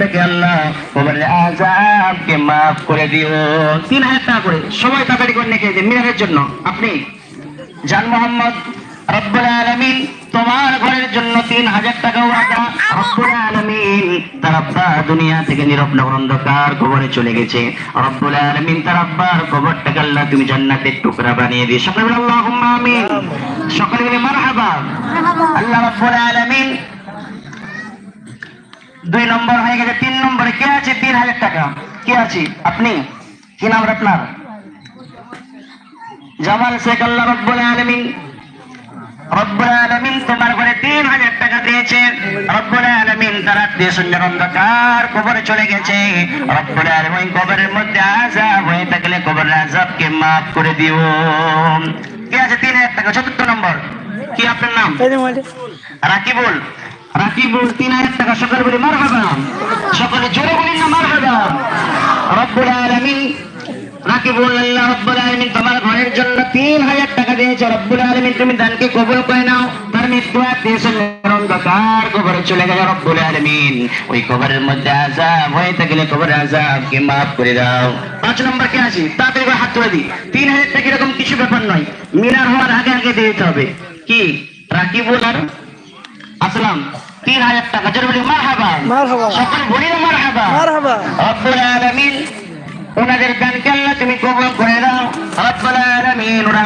থাকে আল্লাহ কবরের আযাবকে মাফ করে দিও। তিন হাজার টাকা করে। সবাই তাড়াতাড়ি করে নিয়ে মিনারের জন্য। আপনি জান মোহাম্মদ রব্বুল আলামিন তোমার ঘরের জন্য তিন হাজার টাকা ওয়াদা রব্বুল আলামিন তার আব্বা দুনিয়া থেকে নীরব অন্ধকার কবরে চলে গেছে। রব্বুল আলামিন তার আব্বার কবরটাকে আল্লাহ তুমি জান্নাতের টুকরা বানিয়ে সকলে আল্লাহুম্মা আমিন। সকলে মারহাবা। আল্লাহ রব্বুল আলামিন দুই নম্বর হয়ে গেছে তিন নম্বরে কে আছে? তিন হাজার টাকা। কে আছে? আপনি? কি নাম আপনার? জামাল শেখ আল্লাহ রব্বুল আলামিন। রব্বুল আলামিন তোমার ঘরে তিন হাজার টাকা দিয়েছে। রব্বুল আলামিন তার আত্মীয় স্বজন অন্ধকার কবরে চলে গেছে। রব্বুল আলামিন কবরের মধ্যে আযাব হয়ে থাকলে কবরের আযাবকে মাফ করে দিও। কে আছে? তিন হাজার টাকা। চতুর্থ নম্বর। কি আপনার নাম? রাকিবুল। রাকিবুল তিন হাজার টাকা সকালে বলি মার সকলে জোরে বলি না মার রব্বুল আলামিন রাকিবুল আল্লাহ রব্বুল আলামিন তোমার ঘরের জন্য তিন হাজার টাকা দিয়েছে। রব্বুল আলামিন, তুমি দানকে কবুল করে নাও। পাঁচ নম্বর কে আছি? তাড়াতাড়ি হাত তিন হাজার টাকা এরকম কিছু ব্যাপার নয়। মিনার হওয়ার আগে আগে দিতে হবে। কি? রাকিবুল আর আসলাম তিন হাজার টাকা। জোরে বলি মারহাবা। সকল বলি মারহাবা। মারহাবা। রব্বুল আলামিন ওনাদের গানকে আল্লাহ তুমি কবুল করে দাও রব্বুল আলামিন ওরা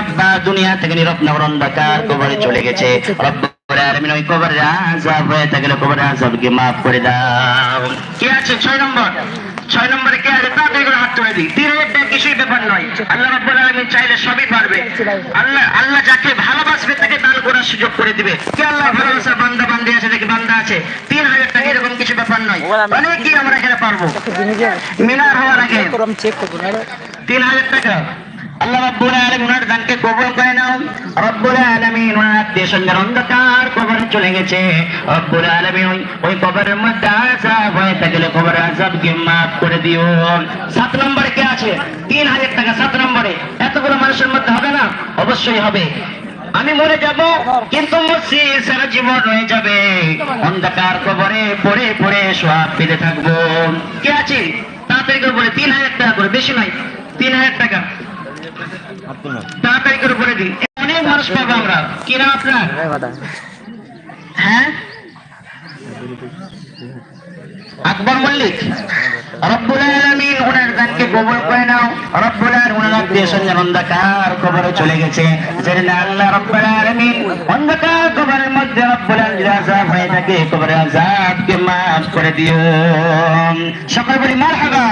দুনিয়া থেকে নীরব অন্ধকার কবরে চলে গেছে। রব্বুল আলামিন ওই কবরের আযাব হয়ে থাকলে কবরের আযাবকে মাফ করে দাও। কি আছে? ছয় নম্বর। ছয় নম্বরে কে আছে? তাড়াতাড়ি করে হাত তুলে দিই। তিন হাজার টাকা কিছুই ব্যাপার নয়। আল্লাহ রব্বুল আলামিন চাইলে সবই পারবে। আল্লাহ আল্লাহ যাকে ভালোবাসবে তাকে দান করার সুযোগ করে দিবে। কে আল্লাহ ভালোবাসার বান্দা বান্দি আছে নাকি বান্দা আছে? তিন হাজার টাকা এরকম কিছু ব্যাপার নয়। অনেকই আমরা এখানে পারব। মিনার হওয়ার আগে। তিন হাজার টাকা। হয়ে এতগুলো মানুষের মধ্যে হবে না? অবশ্যই হবে। আমি মরে যাব, কিন্তু জীবন রয়ে যাবে। অন্ধকার কবরে পড়ে পড়ে সব পেতে থাকব। কে আছে? তাড়াতাড়ি করে বলে, তিন হাজার টাকা করে, বেশি নয়, তিন হাজার টাকা। তাড়াতাড়ি করে বলে দিই। অনেক মানুষ পাবো আমরা। কি আপনার? হ্যাঁ? আকবর মল্লিক। রব্বুল আলামিন ওনার দানকে কবুল করে নাও। রব্বুল আলামিন ওনার অন্ধকার কবরে চলে গেছে। যেদিন আল্লাহ রব্বুল আলামিন। অন্ধকার কবরের মধ্যে রব্বুল হয়ে থাকে করে দিও সকল বলি মারহাবা।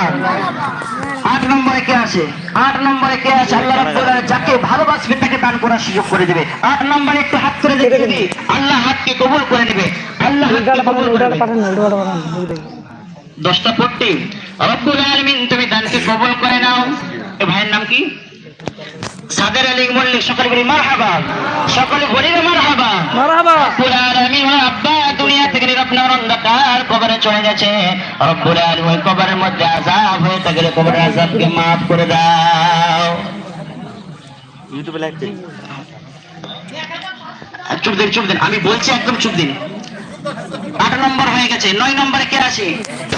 আট নম্বরে কে আছে আট নম্বরে কে আছে আল্লাহ রাব্বুল যাকে ভালোবাসবে তাকে দান করার সুযোগ করে দিবে। আট নম্বরে একটু হাত করে দেখে দিবি আল্লাহ হাতকে কবুল করে নেবে। আল্লাহ হাতকে কবুল করে নেবে। দশটা পড়তে রব্বুল আলামিন তুমি দানকে কবুল করে নাও। এ ভাইয়ের নাম কি? সাদের আলী মল্লিক সকলে বলি মারহাবা। সকলে বলি না মারহাবা। মারহাবা। রব্বুল আলামিন ওনার আব্বা দুনিয়া থেকে নিরপনার অন্ধকার কবরে চলে গেছে। রব্বুল আলামিন ওই কবরের মধ্যে আযাব হয়ে থাকলে কবরের আযাবকে মাফ করে দাও। ইউটিউবে লাইভ দিন। চুপ দিন চুপ দিন। আমি বলছি একদম চুপ দিন। আট নম্বর হয়ে গেছে। নয় নম্বরে কে আছে?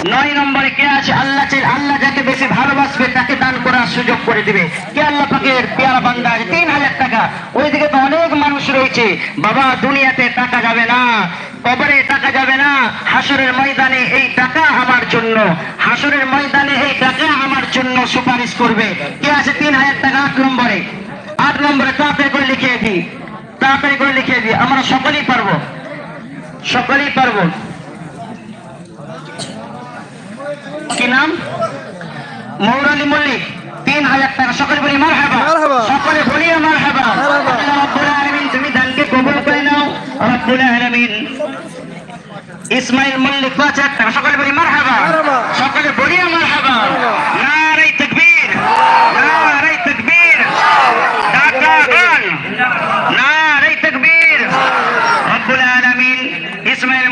নয় নম্বরে কে আছে? আল্লাহ আল্লাহ যাকে বেশি ভালোবাসবে, তাকে দান করার সুযোগ করে দিবে। কে আল্লাহ পাকের পেয়ারা বান্দা আছে? তিন হাজার টাকা। ওইদিকে তো অনেক মানুষ রয়েছে। বাবা, দুনিয়াতে টাকা যাবে না। কবরে টাকা যাবে না। হাসরের ময়দানে এই টাকা আমার জন্য। হাসরের ময়দানে এই টাকা আমার জন্য সুপারিশ করবে। কে আছে তিন হাজার টাকা? আট নম্বরে। আট নম্বরে তাড়াতাড়ি করে লিখিয়ে দিই। তাড়াতাড়ি করে লিখিয়ে দিই। আমরা সকলেই পারব। সকলেই পারব কি নাম? মৌরালি মল্লিক তিন হাজার টাকা। সকলে বলি মার হাবা। সকলে বলি আমার হাবা মারহাবা। রব্বুল আলামিন তুমি দানকে কবুল করে নাও। রব্বুল আলামিন। ইসমাইল মল্লিক পাঁচ হাজার টাকা। সকলে বলি মার হাবা। সকলে বলি আমার হাবা নারাই তকবীর। নারাই তকবীর ঢাকা গান নারাই তকবীর রব্বুল আলামিন ইসমাইল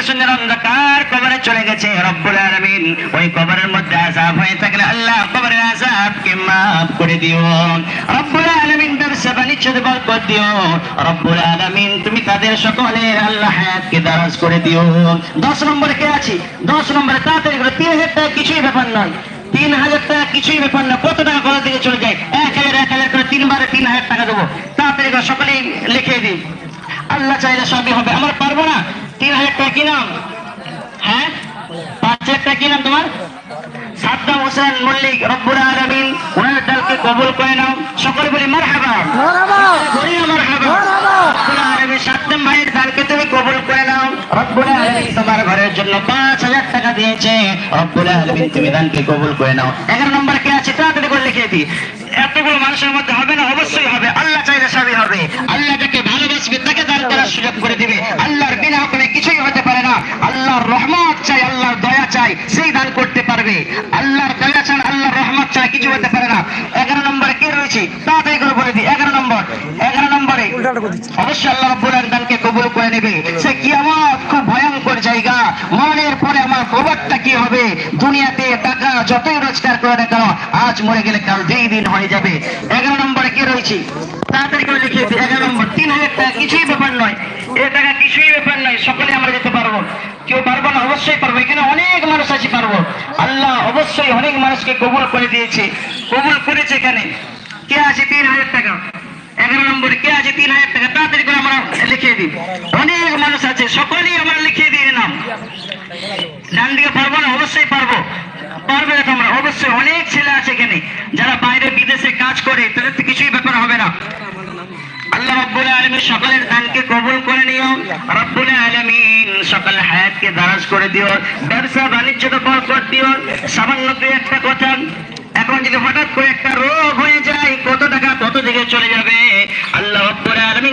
মুন্নিকের অন্ধকার কবরে চলে গেছে, রব্বুল আলামিন। ওই কবরের মধ্যে আযাব হয়ে থাকলে আল্লাহ কবর কবরের আযাবকে মাফ করে দিও। রব্বুল আলামিন ব্যবসা বাণিজ্যতে বরকত দিও। রব্বুল আলামিন, তুমি তাদের সকলের আল্লাহ হায়াতকে দারাজ করে দিও। দশ নম্বরে কে আছি? দশ নম্বরে তাড়াতাড়ি করে তিন হাজার টাকা কিছুই ব্যাপার নয়। তিন হাজার টাকা কিছুই ব্যাপার না কত টাকা কোথা থেকে চলে যায়? এক হাজার এক হাজার করে তিনবারে তিন হাজার টাকা দেবো। তাড়াতাড়ি করে সকলেই লিখে দিই। আল্লাহ চাইলে সবই হবে। আমরা পারব না। তিন হাজার টাকা কি নাম? হ্যাঁ? পাঁচ হাজার টাকা কি নাম তোমার? সাদ্দাম হোসেন মল্লিক রব্বুল আলমিন ওনার দলকে কবুল করে নাও। সকলে বলি মার হাবা আমার হাবা রব্বুল আলামিন সাদ্দাম ভাইয়ের দলকে তুমি কবুল করে নাও। রব্বুল আলমিন তোমার ঘরের জন্য পাঁচ হাজার টাকা দিয়েছে। রব্বুল আলমিন তুমি দানকে কবুল করে নাও। এগারো নম্বর কে আছে? তাড়াতাড়ি করে লিখে দিই। এতগুলো মানুষের মধ্যে হবে না? অবশ্যই হবে। আল্লাহ চাইলে সবই হবে। আল্লাহ যাকে ভালোবাসবে তাকে দান করার সুযোগ করে দিবে। আল্লাহর বিনা হুকুমে কিছুই হতে পারে না আল্লাহর রহমত চাই আল্লাহর দয়া চাই সেই দান করতে পারবে। আল্লাহর দয়া চান আল্লাহর রহমত চাই কিছু হতে পারে না। এগারো নম্বরে কে রয়েছে? তাড়াতাড়ি করে বলে দিই এগারো নম্বর এগারো নম্বরে। অবশ্যই আল্লাহ রব্বুল আলামিন দানকে কবুল করে নেবে। সে কিয়ামত খুব ভয়ঙ্কর জায়গা। মরণের পরে আমার কবরটা কি হবে? দুনিয়াতে টাকা যতই রোজগার করে না কেন, আজ মরে গেলে কাল দুই দিন হয়ে যাবে। এগারো নম্বরে কে রয়েছে? তাড়াতাড়ি করে লিখে এগারো নম্বর, তিন হাজার টাকা কিছুই ব্যাপার নয়। এ টাকা কিছুই ব্যাপার নয় সকলে আমরা যেতে পারব। কেউ পারব না, অবশ্যই পারব। এখানে অনেক মানুষ আছে পারব। আল্লাহ অবশ্যই অনেক মানুষকে কবুল করে দিয়েছে। কবুল করেছে এখানে। কে আছে তিন হাজার টাকা? এগারো নম্বরে কে আছে তিন হাজার টাকা তাড়াতাড়ি করে আমরা লিখিয়ে দিই অনেক মানুষ আছে সকলেই আমরা লিখিয়ে দিই নাম ডান দিকে পারব না অবশ্যই পারব পারবে না তোমরা। অবশ্যই অনেক ছেলে আছে এখানে। যারা বাইরে বিদেশে কাজ করে, তাদের তো কিছুই ব্যাপার হবে না। আল্লাহ আলমিন এখন যদি হঠাৎ করে একটা রোগ হয়ে যায়, কত টাকা কত দিকে চলে যাবে। আল্লাহ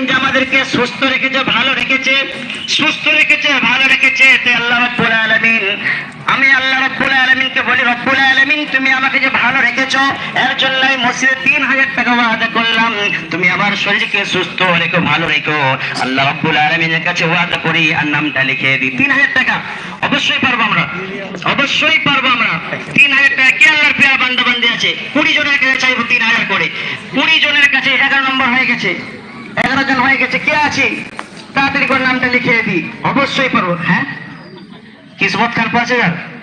যে আমাদেরকে সুস্থ রেখেছে, ভালো রেখেছে, সুস্থ রেখেছে, ভালো রেখেছে তে আল্লাহ রব্বুল আলমিন আমি আল্লাহ রব্বুল আলমিনকে বলি, রব্বুল আলমিন, তুমি আমাকে যে ভালো রেখেছো, এর জন্য আমি মসজিদে তিন হাজার টাকা ওয়াদা করলাম। তুমি আমার শরীরকে সুস্থ রেখো, ভালো রেখো। আল্লাহ রব্বুল আলমিনের কাছে ওয়াদা করি আর নামটা লিখে দিই। তিন হাজার টাকা। অবশ্যই পারব আমরা। অবশ্যই পারব আমরা। তিন হাজার টাকা। কে আল্লাহর পেয়ার বান্ধব বান্ধে আছে? কুড়ি জনের কাছে চাইব তিন হাজার করে। কুড়ি জনের কাছে এগারো নম্বর হয়ে গেছে। এগারো জন হয়ে গেছে। কে আছে? তাড়াতাড়ি করে নামটা লিখে দিই। অবশ্যই পারব। হ্যাঁ? কিসমত খান পাঁচ হাজার?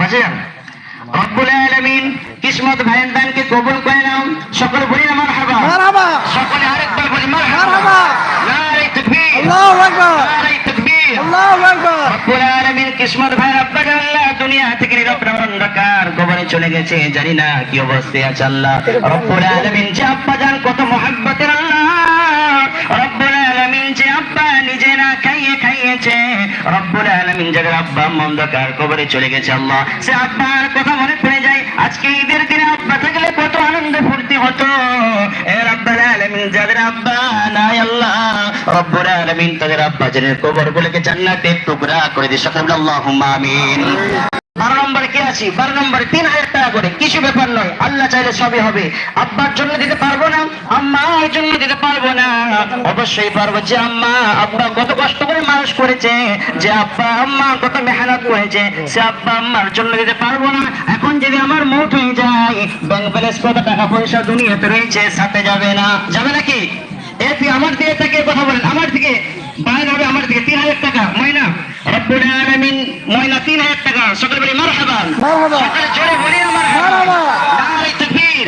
রব্বুল আলামিন কিসমত ভাইয়ের কবুল করে নাও। সকল বলি না মারহাবা। মারহাবা। সকলে আরেকবার বলি মারহাবা। মারহাবা। নারে তাকবীর। আল্লাহু আকবার। নারে তাকবীর। আল্লাহু আকবার। রব্বুল আলামিন কিসমত ভাই আব্বা আল্লাহ দুনিয়া থেকে নিরবরাম অন্ধকার কবরে চলে গেছে। জানি না কি অবস্থায় আছে আল্লাহ। রব্বুল আলামিন যে আব্বা জান কত মহব্বতের আল্লাহ। রব্বুল আলামিন যে আব্বা নিজে না খাইয়ে খাইয়েছে। রব্বুল যাদের আব্বা আম্মা কবরে চলে গেছে আল্লাহ। সে আব্বার কথা মনে পড়ে যায়, আজকে ঈদের দিনে আব্বা থাকলে কত আনন্দ ফুর্তি হতো। এর আলমিন, যাদের আব্বা নাই আল্লাহ, রব্বুল আলমিন তাদের আব্বা জানের কবর গুলোকে জান্নাতের টুকরা করে দিয়ে সকাল আল্লাহ আমিন। বারো নম্বরে কে আছি? বারো নম্বরে তিন হাজার টাকা করে। কিছু ব্যাপার নয়। আল্লাহ চাইলে সবই হবে। আব্বার জন্য দিতে পারব না, আম্মার জন্য দিতে পারব না। অবশ্যই পারব যে আম্মা, আব্বা কত কষ্ট করে মানুষ করেছে, যে আব্বা, আম্মা কত মেহনত করেছে, সে আব্বা, আম্মার জন্য দিতে পারব না। এখন যদি আমার মৌত হয়ে যায়, ব্যাংক ব্যালেন্স কত টাকা পয়সা দুনিয়াতে রয়েছে, সাথে যাবে না। যাবে নাকি? এ তুই আমার দিকে থেকে কথা বলেন। আমার দিকে? বাইরে হবে আমার দিকে। তিন হাজার টাকা। ময়না? রব্বুল আলামিন ময়না, তিন হাজার টাকা সকলে বলি মারহাবান মারহাবা। সকলে জোরে বলি না মারহাবা। মারহাবা। নারে তাকবীর।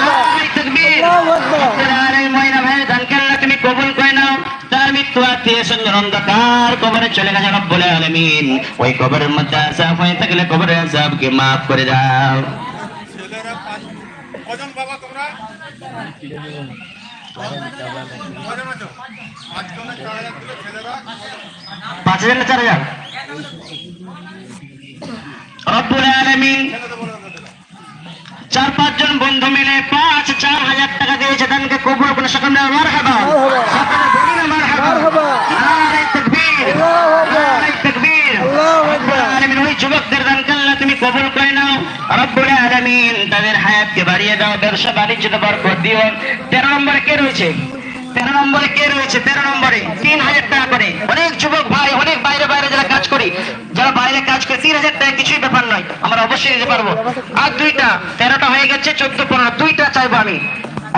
নারে তাকবীর। আল্লাহু আকবার। রব্বুল আলামিন ময়না ভাই দানকে তুমি কবুল করে নাও। তার মৃত্যু আত্মীয় স্বজন অন্ধকার কবরে চলে গেছে রব্বুল আলামিন। ওই কবরের মধ্যে আসাব হয়ে থাকলে কবরের আসাবকে মাফ করে দাও। ছেলেরা কজন বাবা তোমরা? পাঁচ হাজার না চার হাজার? রব্বুল আলামিন চার পাঁচজন বন্ধু মিলে পাঁচ চার হাজার টাকা দিয়েছে দানকে কবুল করে সকলে বলি না যুবকদের দান তুমি কবুল করে নাও। রব্বুল আলামিন তাদের হায়াতকে বাড়িয়ে দাও। ব্যবসা বাণিজ্যতে বরকত দিও। তেরো নম্বর কে রয়েছে? তেরো নম্বরে কে রয়েছে? তেরো নম্বরে। তিন হাজার টাকা করে। অনেক যুবক ভাই, অনেক বাইরে বাইরে যারা কাজ করি, যারা বাইরে কাজ করে, তিন হাজার টাকা কিছুই ব্যাপার নয়। আমরা অবশ্যই দিতে পারব। আর দুইটা, তেরোটা হয়ে গেছে, চোদ্দ, পনেরো। দুইটা চাইব আমি।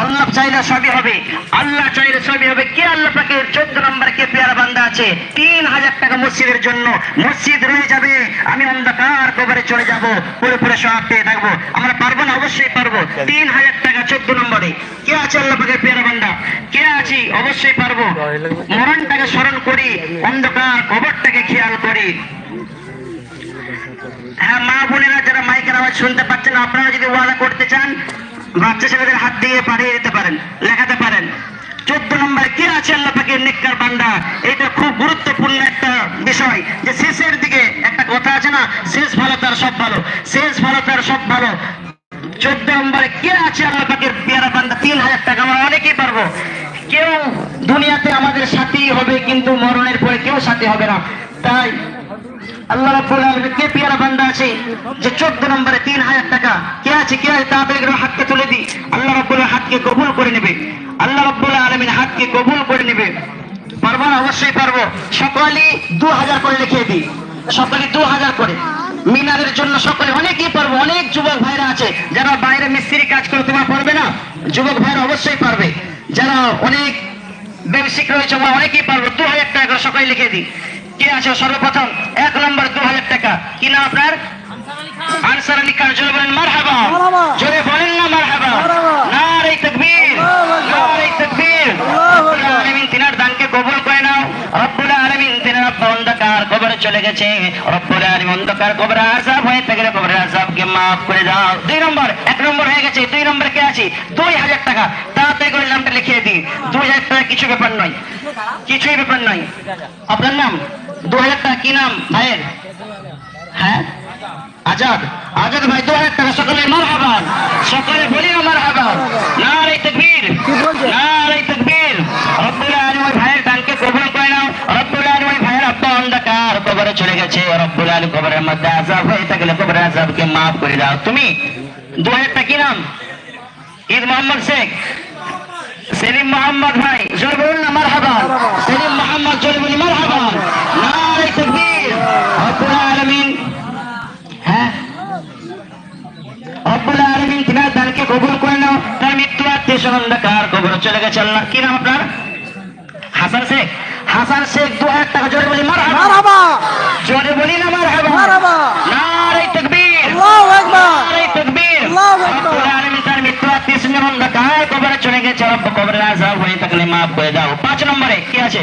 আল্লাহ চাইলে সবই হবে। আল্লাহ চাইলে সবই হবে। কে আল্লাহ পাকে চোদ্দ নম্বর কে পেয়ারা বান্দা আছে? তিন হাজার টাকা মসজিদের জন্য। মসজিদ রয়ে যাবে। আমি অন্ধকার কবরে চলে যাব। পুরো পুরো সব পেয়ে থাকব। আমরা পারব না? অবশ্যই পারব। তিন হাজার টাকা চোদ্দ নম্বরে। কে আছে আল্লাহ পাকের পেয়ারা বান্দা? কে আছি? অবশ্যই পারব। মরণটাকে স্মরণ করি। অন্ধকার কবরটাকে খেয়াল করি। হ্যাঁ মা বোনেরা যারা মাইকের আওয়াজ শুনতে পাচ্ছেন, আপনারা যদি ওয়াদা করতে চান বাচ্চা ছেলেদের হাত দিয়ে পাঠিয়ে দিতে পারেন, লেখাতে পারেন। চোদ্দ নম্বর কে আছে আল্লাহ পাকের নিকার বান্দা? এটা খুব গুরুত্বপূর্ণ একটা বিষয় যে শেষের দিকে একটা কথা আছে না, শেষ ভালো তার সব ভালো, শেষ ভালো তার সব ভালো। চোদ্দ নম্বরে কে আছে আল্লাহ পাকের পেয়ারা বান্দা? তিন হাজার টাকা, আমরা অনেকেই পারব। কেউ দুনিয়াতে আমাদের সাথী হবে, কিন্তু মরণের পরে কেউ সাথী হবে না। তাই আল্লাহ রাব্বুল আলামিন কে পেয়ারা বান্দা আছে, যে 14 নম্বরে 3000 টাকা, কে আছে কে আছে তুলে দি। আল্লাহ রাব্বুল কবুল করে নেবে। আল্লাহ রাব্বুল আলামিন কবুল করে নেবে। অবশ্যই পারব। সকলেই 2000 করে লিখে দি সকলে 2000 করে। মিনারের জন্য সকলে অনেকেই পারব। অনেক যুবক ভাইরা আছে, যারা বাইরে মিস্ত্রি কাজ করে, তোমার পারবে না? যুবক ভাইরা অবশ্যই পারবে। যারা অনেক ব্যবসায়িক রয়েছে অনেকেই পারব। দু হাজার টাকা সকালে লিখে দিই। কে আছে সর্বপ্রথম? এক নম্বর দু হাজার টাকা। কি না আপনার? আনসার আলী খান। জোরে বলেন মার হাবা জোরে বলেন না মার হাবা। নারে তকবীর। আল্লাহু আকবার। নারে তকবীর। আল্লাহু রব্বুল আলামিন তিনার দানকে কবুল করে নাও। রব্বুল আলামিন তিনার আব্বা অন্ধকার কবরে চলে গেছে। রব্বুল আলামিন অন্ধকার কবরে আযাব হয়ে থাকলে কবরে আযাবকে করে দাও। দুই নম্বর এক নম্বর হয়ে গেছে। দুই নম্বর কে আছে? দুই হাজার টাকা। তাড়াতাড়ি করে নামটা লিখিয়ে দিই। দুই হাজার টাকা কিছু ব্যাপার নয়। কিছুই ব্যাপার নয়। আপনার নাম? দু হাজার টাকা, কি নাম ভাইয়ের? হ্যাঁ? আজাদ। আজাদ ভাই দু হাজার টাকা সকালে মার হাবান সকালে বলি আমার হাবান না রে তকবীর। না রে তকবীর। রব্বুল আলামিন ভাইয়ের দানকে কবুল করে নাও। রব্বুল আলামিন ভাইয়ের আব্বা অন্ধকার কবরে চলে গেছে। রব্বুল আলামিন কবরের মধ্যে আযাব হয়ে থাকলে কবরের আযাবকে মাফ করে দাও। তুমি দু হাজার টাকা, কি নাম? ঈদ মোহাম্মদ শেখ। সেলিম মোহাম্মদ ভাই, জোর বলুন না মার হাবা সেলিম মোহাম্মদ, জোর বলি মার হাবা নারে তকবীর রব্বুল আলামিন হ্যাঁ রব্বুল আলামিন তিনার দানকে কবুল করে নাও তার মৃত্যু অন্ধকার কবর চলে গেছে আল্লাহ। কি নাম আপনার? হাসান শেখ। হাসান শেখ দু হাজার টাকা জোরে বলি মারহাবা। জোরে বলি না মার হাবা মারহাবা। নারে তকবীর। আল্লাহু আকবার। নারে তকবীর। আল্লাহু আকবার। আলামিন তার মৃত্যু আত্মীয় স্বজন অন্ধকার কবরে চলে গেছে। রব্ব কবরের আযাব হয়ে থাকলে মাফ করে দাও। পাঁচ নম্বরে কি আছে?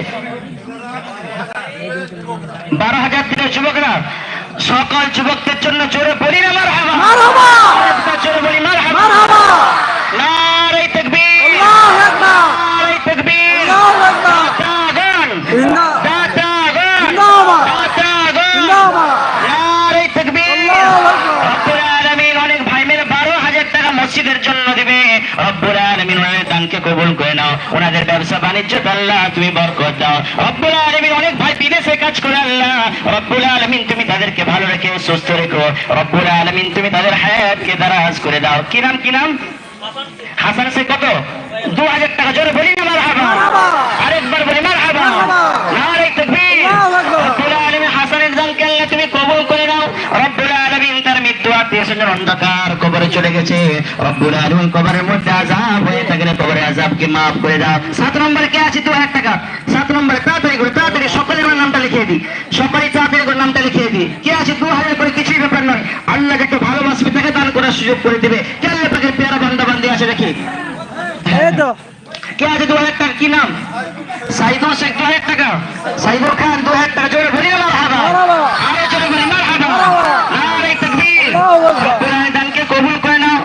বারো হাজার দিনের যুবকরা। সকল যুবকদের জন্য জোরে বলি না মার হাবা মারহাবা জোরে বলি মার হাবা মারহাবা নারে তকবীর আল্লাহু আকবার নারে তকবীর আল্লাহু আকবার দাতাগণ জিন্দা দাতাগণ জিন্দাবাদ দাতাগণ জিন্দাবাদ নারে তকবীর আল্লাহু আকবার রব্বুল আলামিন অনেক ভাই মেরে বারো হাজার টাকা মসজিদের জন্য দিবে রব্বুল আলামিন ওনাদের দানকে কবুল করে নাও ওনাদের ব্যবসা বাণিজ্য আল্লাহ, তুমি বরকত দাও। রব্বুল আলমিন অনেক ভাই বিদেশে কাজ করে আল্লাহ। রব্বুল আলমিন, তুমি তাদেরকে ভালো রেখে সুস্থ রেখো। রব্বুল আলমিন, তুমি তাদের হায়াতকে দারাজ করে দাও। কি নাম কি নাম? হাসান সে কত? দু হাজার টাকা জোরে বলি না মার। আরেকবার বলি মার মৃত্যু অন্ধকার কবরে চলে গেছে। রব্বুল আলামিন কবরের মধ্যে আযাব হয়ে থাকলে কবরের আযাবকে মাফ করে দাও। সাত নম্বরে কে আছে? দু হাজার টাকা। সাত নম্বরে তাড়াতাড়ি করে তাড়াতাড়ি সকলের আমার নামটা লিখিয়ে দিই। সকলে তাড়াতাড়ি করে নামটা লিখিয়ে দিই। কে আছে? দু হাজার করে কিছুই ব্যাপার নয়। আল্লাহ যাকে ভালোবাসবে তাকে দান করার সুযোগ করে দিবে। কে আল্লাহ পাকের পেয়ারা বান্দা বান্দি আছে দেখি? তো। কে আছে? দু হাজার টাকা। কি নাম? সাইদুল শেখ দু হাজার টাকা। সাইদুল খান দু হাজার টাকা। জোরে বলি আমার হাবা মারহাবা। আরে জোরে বলি মার হাবা মারহাবা। নারে তাকবীর আল্লাহু আকবার। রব্বুল আলামিন দানকে কবুল করে নাও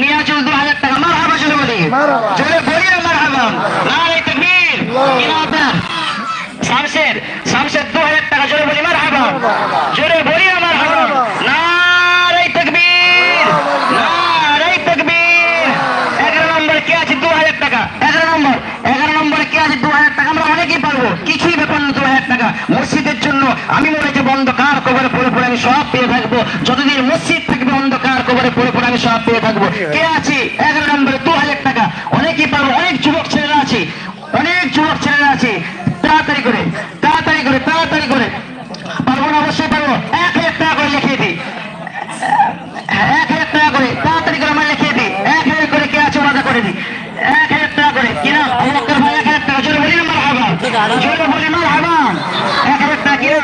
মিয়াজুল দু হাজার টাকা মার হাবা বলি। মারহাবা। জোরে বলি হাবা নারে তাকবীর। শামশের শামশের দু হাজার টাকা জোরে বলি মার জোরে বলি আমার হাবা নারে তাকবীর। নারে তাকবীর। এগারো নম্বরে কে আছে দু হাজার টাকা? এগারো নম্বর। এগারো নম্বরে কে আছে দু হাজার টাকা? আমরা অনেকেই পারব। কিছুই ব্যাপার না দু হাজার টাকা। মসজিদের জন্য আমি মনে যে অন্ধকার কবরে পড়ে পড়ে আমি সব পেয়ে থাকব। যতদিন মসজিদ করে পুরোপুরি আমি সব পেয়ে থাকব। কে আছি? এগারো নম্বরে দু হাজার টাকা। অনেকেই পাবো অনেক যুবক ছেলেরা আছে। অনেক যুবক ছেলেরা আছে। তাড়াতাড়ি করে তাড়াতাড়ি করে তাড়াতাড়ি করে। পারব না অবশ্যই পারব। এক হাজার টাকা করে লিখিয়ে দিই। এক হাজার টাকা করে তাড়াতাড়ি করে আমার লিখিয়ে দিই। এক হাজার করে কে আছে করে দিই। এক হাজার টাকা করে। কিনা ভাই এক হাজার টাকা। জোরে বলি না জোরে বলি এক হাজার টাকা কিনা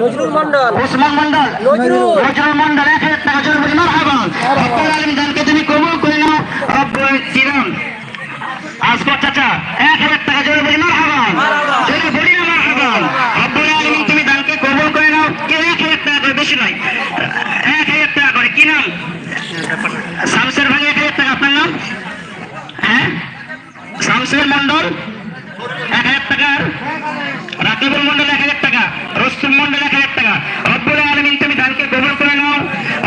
নজরুল মন্ডল ওসমান মন্ডল নজরুল। নজরুল মন্ডল এক হাজার বলি মার হাবা রব্বুল আলম দানকে তুমি কবুল করে নাও রব্বুল কিরম আসগর চাচা এক হাজার টাকা জোরে বলি মার হাবা জোরে বলি না মার হাবা রব্বুল আলমিন তুমি দানকে কবুল করে নাও কেউ এক হাজার টাকা করে বেশি নয় এক হাজার টাকা করে কি নাম শামসের ভাই এক হাজার টাকা আপনার নাম হ্যাঁ শামসের মন্ডল এক হাজার টাকা রাকিবুল মন্ডল এক হাজার টাকা রসুল মন্ডল এক হাজার টাকা রব্বুল আলমিন তুমি দানকে কবুল করে নাও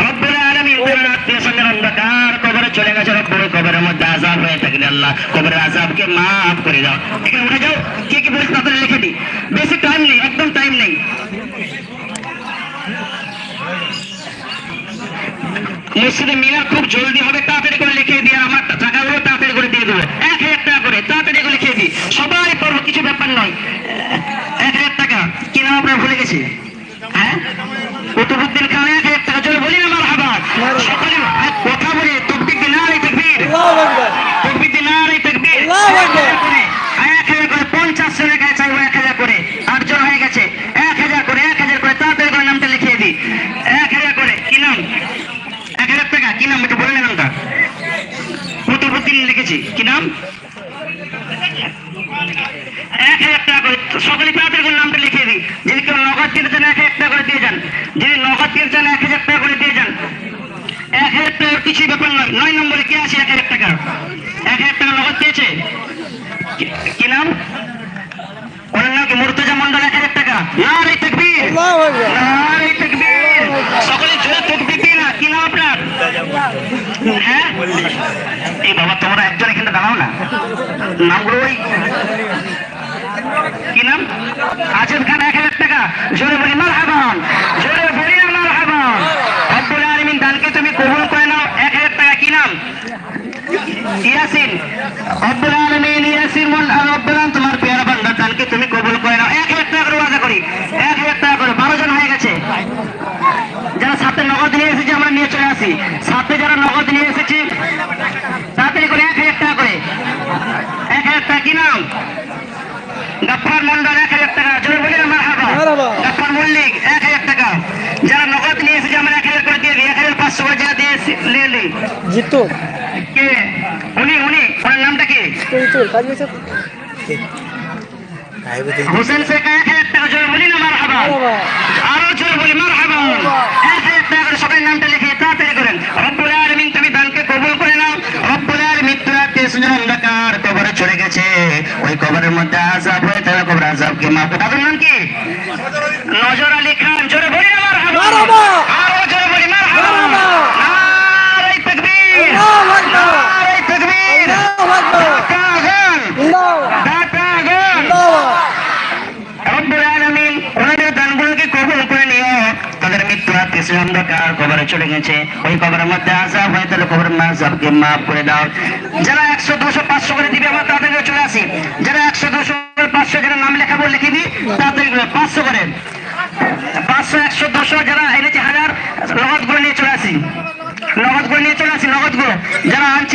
রব্বুল আলমিন তোমার আত্মীয় স্বজন অন্ধকার কবরে চলে গেছে রব্বুল কবরের মধ্যে আজাব হয়ে থাকলে আল্লাহ কবরের আজাবকে মাফ করে দাও এখানে উঠে যাও কে কি বলিস তাদের লিখে দিই বেশি টাইম নেই একদম টাইম নেই মসজিদে মিলার খুব জলদি হবে তাড়াতাড়ি করে লিখে দিয়ে আমার টাকাগুলো তাড়াতাড়ি করে দিয়ে দেবো এক হাজার টাকা করে তাড়াতাড়ি করে লিখে দিই সবাই পড়ব কিছু ব্যাপার নয় এক হাজার টাকা কি নাম আপনার ভুলে গেছি হ্যাঁ কুতুবুদ্দিন খান এক হাজার টাকা চলে বলি না আমার হাবার সকালে এক কথা বলে তকবির দিনার এই তকবির আল্লাহু আকবার তকবির দিনার এই তকবির আল্লাহু আকবার। এক হাজার করে পঞ্চাশ জনের কাছে চাইব এক হাজার করে আটজন হয়ে গেছে এক হাজার করে এক হাজার করে তাড়াতাড়ি করে নামটা লিখিয়ে দিই এক হাজার করে কি নাম এক হাজার টাকা কি নাম একটু বলে নামটা কুতুবুদ্দিন লিখেছি। কি নাম? এক হাজার টাকা করে। সকলে তাড়াতাড়ি করে নামটা লিখিয়ে দিই। যদি কেউ নগদ দিতে চান এক হাজার টাকা করে দিয়ে যান। যদি নগদ দিতে চান এক হাজার টাকা করে দিয়ে যান। এক হাজার টাকার কিছুই ব্যাপার নয়। নয় নম্বরে কে আছে এক হাজার টাকা? এক হাজার টাকা নগদ পেয়েছে? কি- নাম? ওনার নাম কি মুর্তজা মন্ডল এক হাজার টাকা? না রে তকবীর না রে তকবীর। সকলে জোরে তকবীর। হ্যাঁ? দানকে তুমি কবুল করে নাও। এক হাজার টাকা, কি নাম? ইয়াসিন। রব্বুল আলামিন, ইয়াসিন রব্বুল তোমার পেয়ারা বান্দা দানকে তুমি কবুল করে নাও। এক হাজার টাকা করে করি। এক হাজার টাকা করে। বারো জন হয়ে গেছে। যারা সাথে নগদ নিয়ে এসেছে। সাথে যারা নগদ নিয়ে এসেছি তাড়াতাড়ি করে এক হাজার টাকা করে। এক হাজার টাকা কি নাম? গাফার মন্ডল এক হাজার টাকা। জোরে বলি আমার হাবা। গাফার মল্লিক এক হাজার টাকা। যারা নগদ নিয়ে এসেছে আমরা এক হাজার করে দিয়ে দিই। এক হাজার পাঁচশো করে যারা দিয়ে নিয়ে নিই জিতু। কে? উনি উনি। ওনার নামটা কি? হোসেন শেখ এক হাজার টাকা। জোরে বলি না মার হাবা আরও জোরে বলি মার হাবা এক হাজার টাকা করে সবাই নামটা তাড়াতাড়ি করেন। রব্বুল আলমিন তুমি দানকে কবুল করে নাও। রব্বুল আলমিন তোরা তেসুজন অন্ধকার কবরে চলে গেছে। ওই কবরের মধ্যে আজাব হয়ে তাহলে কবর আজাবকে মাফ করে তাদের নাম কি? নজর আলী খান। জোরে বলি না। আরও জোরে বলি মার হাবা মারহাবা। নারাই তাকবীর আল্লাহু আকবার নারাই তাকবীর আল্লাহু আকবার ঢাকা আগুন আল্লাহু ঢাকা আগুন আল্লাহু রব্বুল আলামিন ওনাদের দানগুলোকে কবুল করে নিও তাদের মৃত্যু হাতে সে কবরে চলে গেছে। ওই কবরের মধ্যে আজাব হয় তাহলে কবরের আজাবকে মাফ করে দাও। যারা একশো দুশো পাঁচশো করে দিবে, আমরা তাদেরকে চলে আসি। যারা একশো দুশো পাঁচশো যারা নাম লেখাবো লিখে দিই, তাদের পাঁচশো করে। পাঁচশো, একশো দুশো যারা এনেছে হাজার, নগদ করে নিয়ে চলে আসি। নগদ করে নিয়ে চলে আসি, নগদ করে যারা আনছি